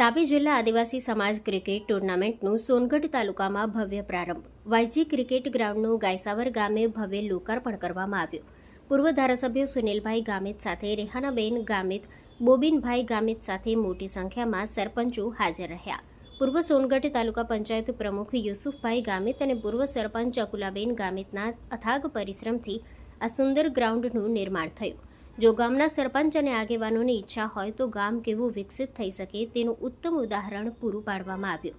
તાપી જિલ્લા આદિવાસી સમાજ ક્રિકેટ ટુર્નામેન્ટનું સોનગઢ તાલુકામાં ભવ્ય પ્રારંભ. વાયજી ક્રિકેટ ગ્રાઉન્ડનું ગાયસાવર ગામે ભવ્ય લોકાર્પણ કરવામાં આવ્યું. પૂર્વ ધારાસભ્ય સુનિલભાઈ ગામિત સાથે રેહાનાબેન ગામિત, બોબિનભાઈ ગામિત સાથે મોટી સંખ્યામાં સરપંચો હાજર રહ્યા. પૂર્વ સોનગઢ તાલુકા પંચાયત પ્રમુખ યુસુફભાઈ ગામિત અને પૂર્વ સરપંચ અકુલાબેન ગામિતના અથાગ પરિશ્રમથી આ સુંદર ગ્રાઉન્ડનું નિર્માણ થયું. જો ગામના સરપંચ અને આગેવાનોની ઈચ્છા હોય તો ગામ કેવું વિકસિત થઈ શકે તેનું ઉત્તમ ઉદાહરણ પૂરું પાડવામાં આવ્યું.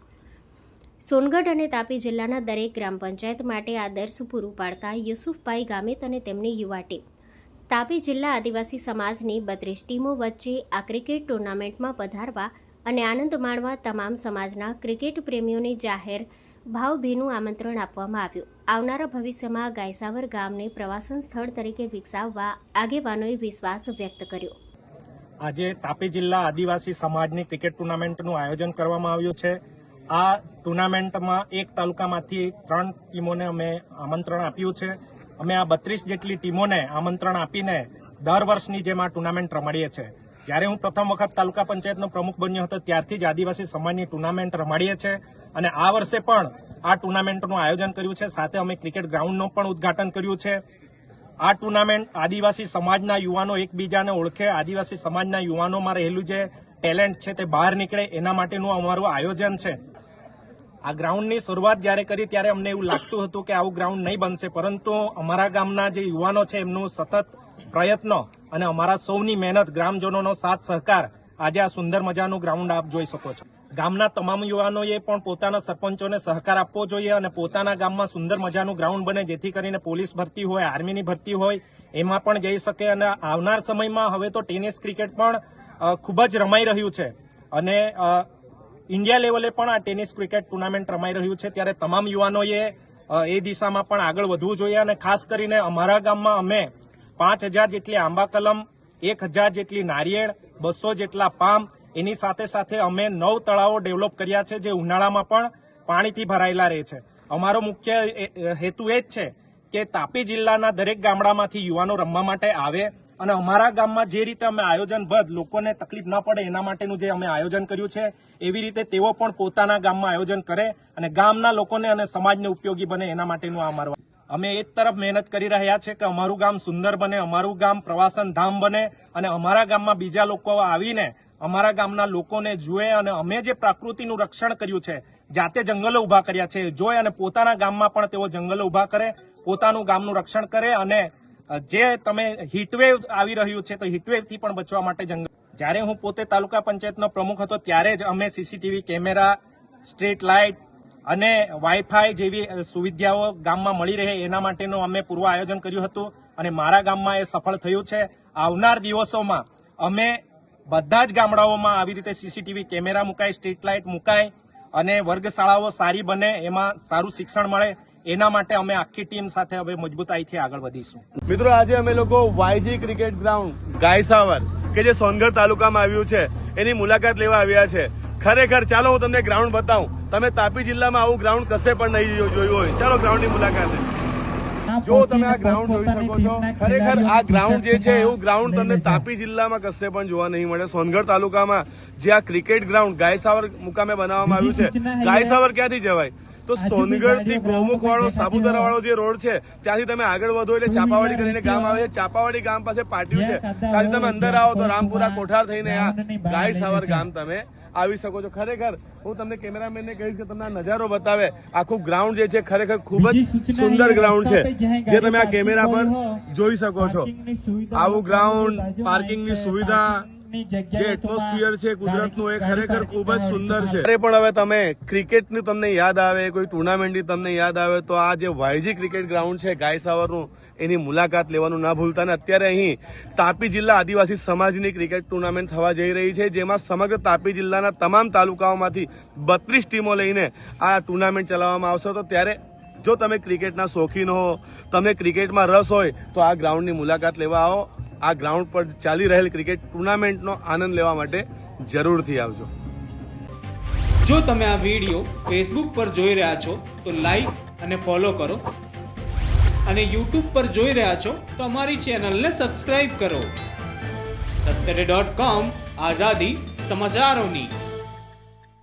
સોનગઢ અને તાપી જિલ્લાના દરેક ગ્રામ પંચાયત માટે આદર્શ પૂરું પાડતા યુસુફભાઈ ગામિત અને તેમની યુવા ટીમ. તાપી જિલ્લા આદિવાસી સમાજની બત્રીસ ટીમો વચ્ચે આ ક્રિકેટ ટુર્નામેન્ટમાં પધારવા અને આનંદ માણવા તમામ સમાજના ક્રિકેટ પ્રેમીઓને જાહેર ભાવભીનું આમંત્રણ આપવામાં આવ્યું. આવનારા ભવિષ્યમાં ગાયસાવર ગામને પ્રવાસન સ્થળ તરીકે વિકસાવવા આગેવાનોએ વિશ્વાસ વ્યક્ત કર્યો. આજે તાપી જિલ્લા આદિવાસી સમાજની ક્રિકેટ ટુર્નામેન્ટનું આયોજન કરવામાં આવ્યું છે. આ ટુર્નામેન્ટમાં એક તાલુકામાંથી ત્રણ ટીમોને અમે આમંત્રણ આપ્યું છે. અમે આ બત્રીસ જેટલી ટીમોને આમંત્રણ આપીને દર વર્ષની જેમ આ ટુર્નામેન્ટ રમાડીએ છીએ જ્યારે હું પ્રથમ વખત તાલુકા પંચાયતનો પ્રમુખ બન્યો હતો, ત્યારથી જ આદિવાસી સમાજની ટુર્નામેન્ટ રમાડીએ છીએ અને આ વર્ષે પણ આ ટુર્નામેન્ટનું આયોજન કર્યું છે. સાથે અમે ક્રિકેટ ગ્રાઉન્ડનું પણ ઉદઘાટન કર્યું છે. આ ટુર્નામેન્ટ આદિવાસી સમાજના યુવાનો એકબીજાને ઓળખે. આદિવાસી સમાજના યુવાનોમાં રહેલું જે ટેલેન્ટ છે તે બહાર નીકળે, એના માટેનું અમારું આયોજન છે. આ ગ્રાઉન્ડની શરૂઆત જ્યારે કરી ત્યારે અમને એવું લાગતું હતું કે આવું ગ્રાઉન્ડ નહીં બનશે, પરંતુ અમારા ગામના જે યુવાનો છે એમનું સતત પ્રયત્નો અને અમારા સૌની મહેનત, ગ્રામજનોનો સાથ સહકાર આજે આ સુંદર મજાનું ગ્રાઉન્ડ આપ જોઈ શકો છો. ગામના તમામ યુવાનોએ પણ પોતાના સરપંચોને સહકાર આપવો જોઈએ અને પોતાના ગામમાં સુંદર મજાનું ગ્રાઉન્ડ બને, જેથી કરીને પોલીસ ભરતી હોય, આર્મીની ભરતી હોય, એમાં પણ જઈ શકે અને આવનાર સમયમાં હવે તો ટેનિસ ક્રિકેટ પણ ખૂબ જ રમાઈ રહ્યું છે. અને ઇન્ડિયા લેવલે પણ આ ટેનિસ ક્રિકેટ ટુર્નામેન્ટ રમાઈ રહ્યું છે. ત્યારે તમામ યુવાનોએ એ દિશામાં પણ આગળ વધવું જોઈએ અને ખાસ કરીને અમારા ગામમાં અમે પાંચ હજાર જેટલી આંબા કલમ એક હજાર જેટલી નારિયેળ, બસો જેટલા પામ એની સાથે સાથે અમે નવ તળાવો ડેવલપ કર્યા છે જે ઉનાળામાં પણ પાણીથી ભરાયેલા રહે છે. અમારો મુખ્ય હેતુ એ જ છે કે તાપી જિલ્લાના દરેક ગામડામાંથી યુવાનો રમવા માટે આવે અને અમારા ગામમાં જે રીતે અમે આયોજનબદ્ધ લોકોને તકલીફ ન પડે એના માટેનું જે અમે આયોજન કર્યું છે, એવી રીતે તેઓ પણ પોતાના ગામમાં આયોજન કરે અને ગામના લોકોને અને સમાજને ઉપયોગી બને એના માટેનું આ અમારું અમે એક તરફ મહેનત કરી રહ્યા છે કે અમારું ગામ સુંદર બને, અમારું ગામ પ્રવાસન ધામ બને અને અમારા ગામમાં બીજા લોકો આવીને અમારા ગામના લોકોને જુએ અને અમે જે પ્રકૃતિનું રક્ષણ કર્યું છે, જાતે જંગલો ઊભા કર્યા છે, જોઈ અને પોતાના ગામમાં પણ તેઓ જંગલો ઊભા કરે, પોતાનું ગામનું રક્ષણ કરે અને જે તમે હીટવેવ આવી રહ્યું છે તો હીટવેવથી પણ બચવા માટે જંગલ જ્યારે હું પોતે તાલુકા પંચાયતનો પ્રમુખ હતો ત્યારે જ અમે સીસીટીવી કેમેરા, સ્ટ્રીટ લાઇટ અને વાઈફાઈ જેવી સુવિધાઓ ગામમાં મળી રહે એના માટેનું અમે પૂર્વ આયોજન કર્યું હતું અને મારા ગામમાં એ સફળ થયું છે. આવનાર દિવસોમાં અમે બધા જ ગામડાઓમાં આવી રીતે સીસીટીવી કેમેરા મુકાય, સ્ટ્રીટ લાઇટ મુકાય અને વર્ગશાળાઓ સારી બને, એમાં સારું શિક્ષણ મળે. એના માટે અમે આખી ટીમ સાથે હવે મજબૂતાઈથી આગળ વધીશું. મિત્રો, આજે અમે લોકો વાયજી ક્રિકેટ ગ્રાઉન્ડ ગાયસાવર, કે જે સોનગઢ તાલુકામાં આવ્યું છે, એની મુલાકાત લેવા આવ્યા છે. ખરેખર, ચાલો હું તમને ગ્રાઉન્ડ બતાવું. તમે તાપી જિલ્લામાં આવું ગ્રાઉન્ડ કશે પણ નહીં જોયું હોય. ચાલો ગ્રાઉન્ડની મુલાકાત જો તમે આ ગ્રાઉન્ડ જોઈ શકો છો ખરેખર આ ગ્રાઉન્ડ જે છે એવું ગ્રાઉન્ડ તમને તાપી જિલ્લામાં કશે પણ જોવા નહીં મળે. સોનગઢ તાલુકામાં જે આ ક્રિકેટ ગ્રાઉન્ડ ગાયસાવર મુકામે બનાવવામાં આવ્યું છે. ગાયસાવર ક્યાંથી જવાય? તો સોનગઢથી ગોમુખ વાળો સાપુતારા વાળો જે રોડ છે ત્યાંથી તમે આગળ વધો એટલે ચાપાવાડી કરીને ગામ આવે છે. ચાપાવાડી ગામ પાસે પાટિયું છે. ત્યાંથી તમે અંદર આવો તો રામપુરા કોઠાર થઈને આ ગાય સાવર ગામ તમે આવી શકો છો. ખરેખર હું તમને કેમેરામેન ને કહીશ કે તમને નજારો બતાવે. આખું ગ્રાઉન્ડ જે છે ખરેખર ખૂબ જ સુંદર ગ્રાઉન્ડ છે જે તમે આ કેમેરા પર જોઈ શકો છો. આવું ગ્રાઉન્ડ પાર્કિંગની સુવિધા જે એટમોસ્ફિયર છે એ ખરેખર ખૂબ જ સુંદર છે. અરે પણ હવે તમે ક્રિકેટનું તમને યાદ આવે કોઈ ટુર્નામેન્ટની તમને યાદ આવે તો આ જે વાયજી ક્રિકેટ ગ્રાઉન્ડ છે ગાયસાવરનું એની મુલાકાત લેવાનું ના ભૂલતા. અને અત્યારે અહીં તાપી જિલ્લા આદિવાસી સમાજની ક્રિકેટ ટુર્નામેન્ટ થવા જઈ રહી છે જેમાં સમગ્ર તાપી જિલ્લાના તમામ તાલુકાઓમાંથી બત્રીસ ટીમો લઈને આ ટુર્નામેન્ટ ચલાવવામાં આવશે. તો ત્યારે જો તમે ક્રિકેટના શોખીન હો તમે ક્રિકેટમાં રસ હોય તો આ ગ્રાઉન્ડની મુલાકાત લેવા આવો. આ ગ્રાઉન્ડ પર ચાલી રહેલ ક્રિકેટ ટુર્નામેન્ટનો આનંદ લેવા માટે જરૂરથી આવજો. જો તમે આ વીડિયો ફેસબુક પર જોઈ રહ્યા છો, તો લાઈક અને ફોલો કરો. અને યુટ્યુબ પર જોઈ રહ્યા છો, તો અમારી ચેનલને સબસ્ક્રાઈબ કરો. સત્તરે ડોટ કોમ આઝાદી સમાચારોની.